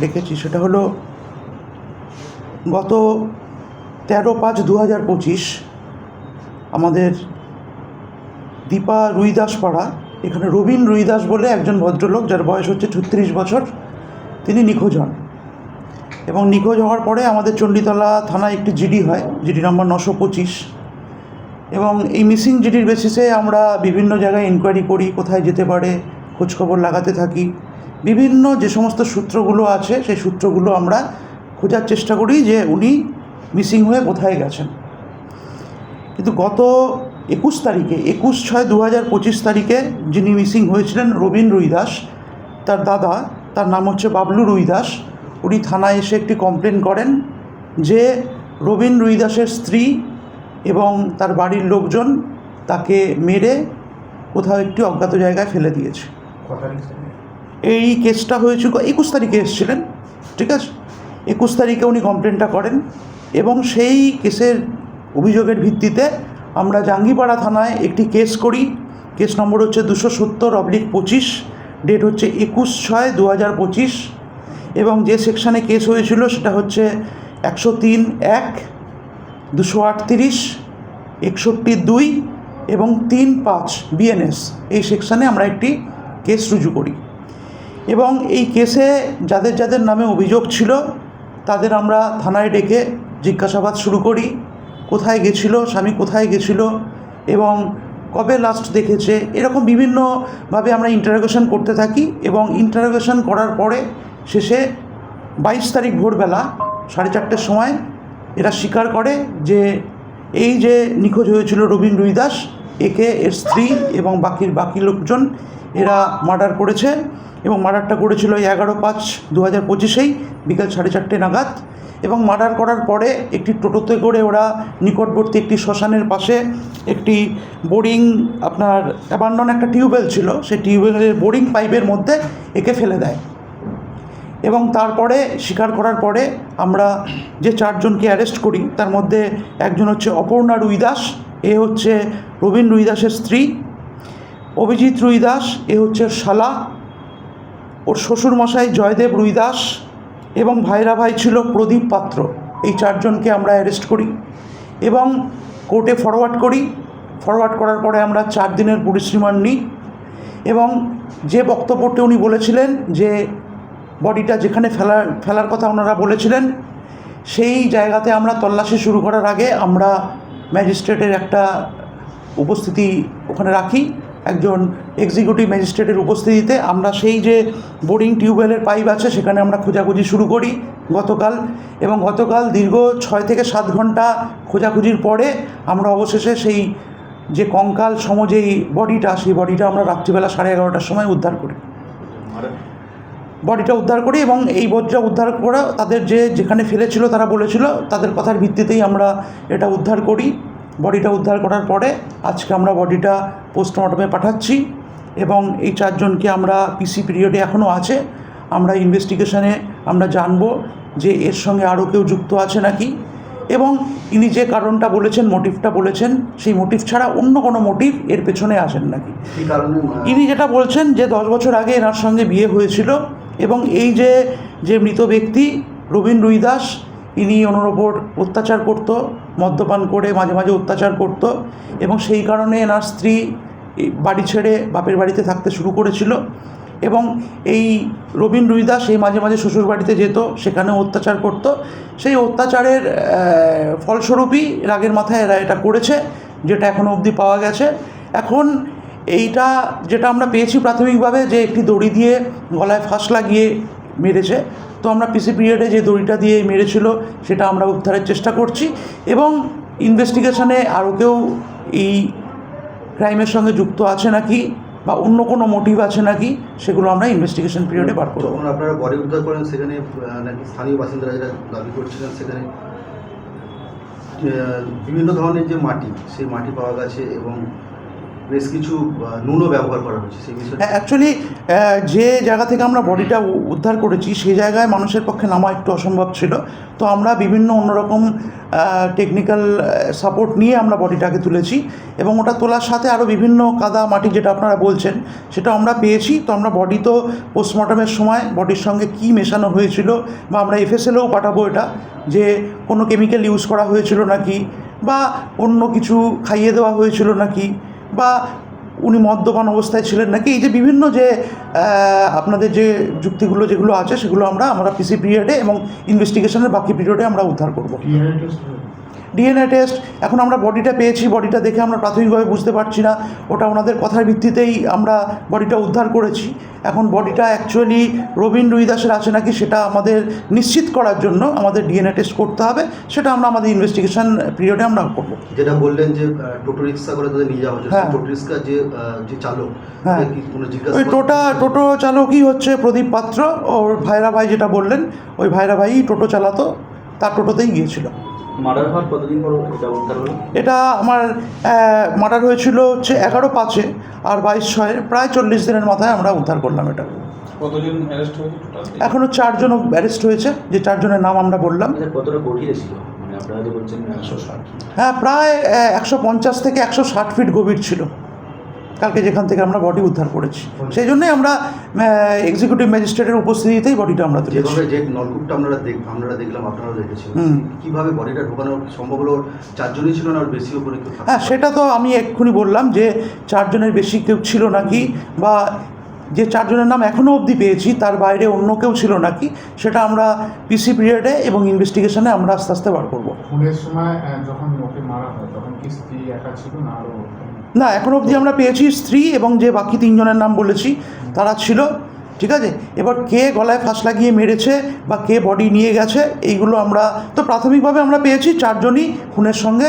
ডেকেছি সেটা হলো গত তেরো পাঁচ দু হাজার পঁচিশ আমাদের দীপা রুইদাস পাড়া এখানে রবীন রুইদাস বলে একজন ভদ্রলোক যার বয়স হচ্ছে ছত্রিশ বছর, তিনি নিখোঁজ হন। এবং নিখোঁজ হওয়ার পরে আমাদের চণ্ডীতলা থানায় একটি জিডি হয়, জিডি নম্বর নশো পঁচিশ। এবং এই মিসিং জিডির বেসিসে আমরা বিভিন্ন জায়গায় ইনকোয়ারি করি, কোথায় যেতে পারে, খোঁজখবর লাগাতে থাকি। বিভিন্ন যে সমস্ত সূত্রগুলো আছে, সেই সূত্রগুলো আমরা খোঁজার চেষ্টা করি যে উনি মিসিং হয়ে কোথায় গেছেন। কিন্তু গত একুশ তারিখে, একুশ ছয় দু হাজার পঁচিশ তারিখে যিনি মিসিং হয়েছিলেন রবীন রুইদাস তার দাদা, তার নাম হচ্ছে বাবলু রুইদাস উনি থানায় এসে একটি কমপ্লেন করেন যে রবীন রুইদাসের স্ত্রী এবং তার বাড়ির লোকজন তাকে মেরে কোথাও একটি অজ্ঞাত জায়গায় ফেলে দিয়েছে। এই কেসটা হয়েছিল একুশ তারিখে এসেছিলেন, ঠিক আছে? একুশ তারিখে উনি কমপ্লেনটা করেন এবং সেই কেসের অভিযোগের ভিত্তিতে আমরা জাঙ্গিপাড়া থানায় একটি কেস করি। কেস নম্বর হচ্ছে দুশো সত্তর অবলিক পঁচিশ, ডেট হচ্ছে একুশ ছয় দু হাজার পঁচিশ এবং যে সেকশানে কেস হয়েছিল সেটা হচ্ছে একশো তিন এক, দুশো আটত্রিশ, একষট্টি দুই এবং তিন পাঁচ বিএনএস এই সেকশানে আমরা একটি কেস রুজু করি। এবং এই কেসে যাদের যাদের নামে অভিযোগ ছিল, তাদের আমরা থানায় ডেকে জিজ্ঞাসাবাদ শুরু করি, কোথায় গেছিল, স্বামী কোথায় গেছিল এবং কবে লাস্ট দেখেছে, এরকম বিভিন্নভাবে আমরা ইন্টারোগেশন করতে থাকি এবং ইন্টারোগেশন করার পরে শেষে বাইশ তারিখ ভোরবেলা সাড়ে চারটের সময় এরা স্বীকার করে যে এই যে নিখোঁজ হয়েছিল রবীন রুইদাস একে এর স্ত্রী এবং বাকির বাকি লোকজন এরা মার্ডার করেছে এবং মার্ডারটা করেছিল এই এগারো পাঁচ দু হাজার পঁচিশেই বিকাল সাড়ে চারটে নাগাদ এবং মার্ডার করার পরে একটি টোটোতে করে ওরা নিকটবর্তী একটি শ্মশানের পাশে একটি বোরিং আপনার অ্যাবান্ডন একটা টিউবওয়েল ছিল, সেই টিউবওয়েলের বোরিং পাইপের মধ্যে একে ফেলে দেয়। এবং তারপরে স্বীকার করার পরে আমরা যে চারজনকে অ্যারেস্ট করি, তার মধ্যে একজন হচ্ছে অপর্ণা রুইদাস এ হচ্ছে রবীন রুইদাসের স্ত্রী। অভিজিৎ রুইদাস, এ হচ্ছে শালা। ওর শ্বশুরমশাই জয়দেব রুইদাস এবং ভাইরা ভাই ছিল প্রদীপ পাত্র। এই চারজনকে আমরা অ্যারেস্ট করি এবং কোর্টে ফরওয়ার্ড করি। ফরওয়ার্ড করার পরে আমরা চার দিনের পুলিশ রিমান্ড নিই এবং যে বক্তব্যটি উনি বলেছিলেন যে বডিটা যেখানে ফেলার ফেলার কথা ওনারা বলেছিলেন, সেই জায়গাতে আমরা তল্লাশি শুরু করার আগে আমরা ম্যাজিস্ট্রেটের একটা উপস্থিতি ওখানে রাখি। একজন এক্সিকিউটিভ ম্যাজিস্ট্রেটের উপস্থিতিতে আমরা সেই যে বোরিং টিউবওয়েলের পাইপ আছে, সেখানে আমরা খোঁজাখুঁজি শুরু করি গতকাল। এবং গতকাল দীর্ঘ ছয় থেকে সাত ঘণ্টা খোঁজাখুঁজির পরে আমরা অবশেষে সেই যে কঙ্কাল সম যেই বডিটা, সেই বডিটা আমরা রাত্রিবেলা সাড়ে এগারোটার সময় উদ্ধার করি। বডিটা উদ্ধার করি এবং এই বডিটা উদ্ধার করা তাদের যে যেখানে ফেলেছিল তারা বলেছিল তাদের কথার ভিত্তিতেই আমরা এটা উদ্ধার করি। বডিটা উদ্ধার করার পরে আজকে আমরা বডিটা পোস্টমর্টমে পাঠাচ্ছি এবং এই চারজনকে আমরা পিসি পিরিয়ডে এখনও আছে। আমরা ইনভেস্টিগেশনে আমরা জানব যে এর সঙ্গে আরও কেউ যুক্ত আছে নাকি এবং ইনি যে কারণটা বলেছেন মোটিভটা বলেছেন সেই মোটিভ ছাড়া অন্য কোনো মোটিভ এর পেছনে আসেন নাকি। ইনি যেটা বলছেন যে দশ বছর আগে এনার সঙ্গে বিয়ে হয়েছিল। এবং এই যে যে মৃত ব্যক্তি, রবীন রুইদাস, ইনি ওনার ওপর অত্যাচার করত, মদ্যপান করে মাঝে মাঝে অত্যাচার করত এবং সেই কারণে এনার স্ত্রী বাড়ি ছেড়ে বাপের বাড়িতে থাকতে শুরু করেছিল এবং এই রবীন রুইদাস এই মাঝে মাঝে শ্বশুর বাড়িতে যেত, সেখানেও অত্যাচার করত। সেই অত্যাচারের ফলস্বরূপই রাগের মাথায় এরা এটা করেছে, যেটা এখনও অবধি পাওয়া গেছে। এখন এইটা যেটা আমরা পেয়েছি প্রাথমিকভাবে যে একটি দড়ি দিয়ে গলায় ফাঁস লাগিয়ে মেরেছে। তো আমরা পিসি পিরিয়ডে যে দড়িটা দিয়ে মেরেছিল, সেটা আমরা উদ্ধারের চেষ্টা করছি এবং ইনভেস্টিগেশনে আরও কেউ এই ক্রাইমের সঙ্গে যুক্ত আছে নাকি বা অন্য কোনো মোটিভ আছে নাকি, সেগুলো আমরা ইনভেস্টিগেশন পিরিয়ডে বার করব। আপনারা বডি উদ্ধার করেন, সেখানে নাকি স্থানীয় বাসিন্দারা যেটা দাবি করছিলেন, সেখানে বিভিন্ন ধরনের যে মাটি, সেই মাটি পাওয়া গেছে এবং বেশ কিছু নুনও ব্যবহার করা হয়েছে হ্যাঁ অ্যাকচুয়ালি যে জায়গা থেকে আমরা বডিটা উদ্ধার করেছি, সেই জায়গায় মানুষের পক্ষে নামা একটু অসম্ভব ছিল। তো আমরা বিভিন্ন অন্যরকম টেকনিক্যাল সাপোর্ট নিয়ে আমরা বডিটাকে তুলেছি এবং ওটা তোলার সাথে আরও বিভিন্ন কাদা মাটি যেটা আপনারা বলছেন, সেটা আমরা পেয়েছি। তো আমরা বডি তো পোস্টমর্টমের সময় বডির সঙ্গে কী মেশানো হয়েছিল বা আমরা এফএসএলেও পাঠাবো এটা, যে কোনো কেমিক্যাল ইউজ করা হয়েছিল নাকি বা অন্য কিছু খাইয়ে দেওয়া হয়েছিল নাকি বা উনি মদ্যপান অবস্থায় ছিলেন নাকি? এই যে বিভিন্ন যে আপনাদের যে যুক্তিগুলো যেগুলো আছে, সেগুলো আমরা আমরা পিসি পিরিয়ডে এবং ইনভেস্টিগেশনের বাকি পিরিয়ডে আমরা উদ্ধার করব। ডিএনএ টেস্ট এখন আমরা বডিটা পেয়েছি বডিটা দেখে আমরা প্রাথমিকভাবে বুঝতে পারছি না। ওটা ওনাদের কথার ভিত্তিতেই আমরা বডিটা উদ্ধার করেছি। এখন বডিটা অ্যাকচুয়ালি রবীন রুইদাসের আছে নাকি সেটা আমাদের নিশ্চিত করার জন্য আমাদের ডিএনএ টেস্ট করতে হবে। সেটা আমরা আমাদের ইনভেস্টিগেশন পিরিয়ডে আমরা করব। যেটা বললেন যে টোটো রিক্সা করে তাদের নিয়ে যাওয়া হচ্ছে। হ্যাঁ। টোটো রিক্সা যে যে চালক হ্যাঁ। ওই টোটা টোটো চালকই হচ্ছে প্রদীপ পাত্র। ওর ভাইরা ভাই যেটা বললেন ওই ভাইরা ভাই টোটো চালাতো তার টোটোতেই গিয়েছিল। মার্ডার হওয়ার কতদিন পর এটা উদ্ধার হলো? এটা আমার মার্ডার হয়েছিল হচ্ছে এগারো পাঁচে আর বাইশ ছয়ে প্রায় চল্লিশ দিনের মাথায় আমরা উদ্ধার করলাম এটা। কতজন অ্যারেস্ট হয়েছে এখনও চারজন অ্যারেস্ট হয়েছে যে চারজনের নাম আমরা বললাম। কতটা গভীরে ছিল? মানে হ্যাঁ প্রায় একশো পঞ্চাশ থেকে একশো ষাট ফিট গভীর ছিল। কালকে যেখান থেকে আমরা বডি উদ্ধার করেছি। সেই জন্যই আমরা এক্সিকিউটিভ ম্যাজিস্ট্রেটের উপস্থিতিতেই বডিটা আমরা তুলেছি। যে নলকূপটা আপনারা দেখ আমরা দেখলাম আপনারাও দেখেছেন হুম। কীভাবে বডিটা ঢোকানো সম্ভব হলো? ওর চারজনই ছিল না আর কেউ থাকতে? হ্যাঁ সেটা তো আমি এক্ষুনি বললাম যে চারজনের বেশি কেউ ছিল নাকি বা যে চারজনের নাম এখনও অবধি পেয়েছি তার বাইরে অন্য কেউ ছিল নাকি সেটা আমরা পিসি পিরিয়ডে এবং ইনভেস্টিগেশনে আমরা আস্তে আস্তে বার করব। খুনের সময় যখন ওকে মারা হয় না এখন অবধি আমরা পেয়েছি স্ত্রী এবং যে বাকি তিনজনের নাম বলেছি, তারা ছিল। ঠিক আছে? এবার কে গলায় ফাঁস লাগিয়ে মেরেছে বা কে বডি নিয়ে গেছে, এইগুলো আমরা তো প্রাথমিকভাবে আমরা পেয়েছি চারজনই খুনের সঙ্গে।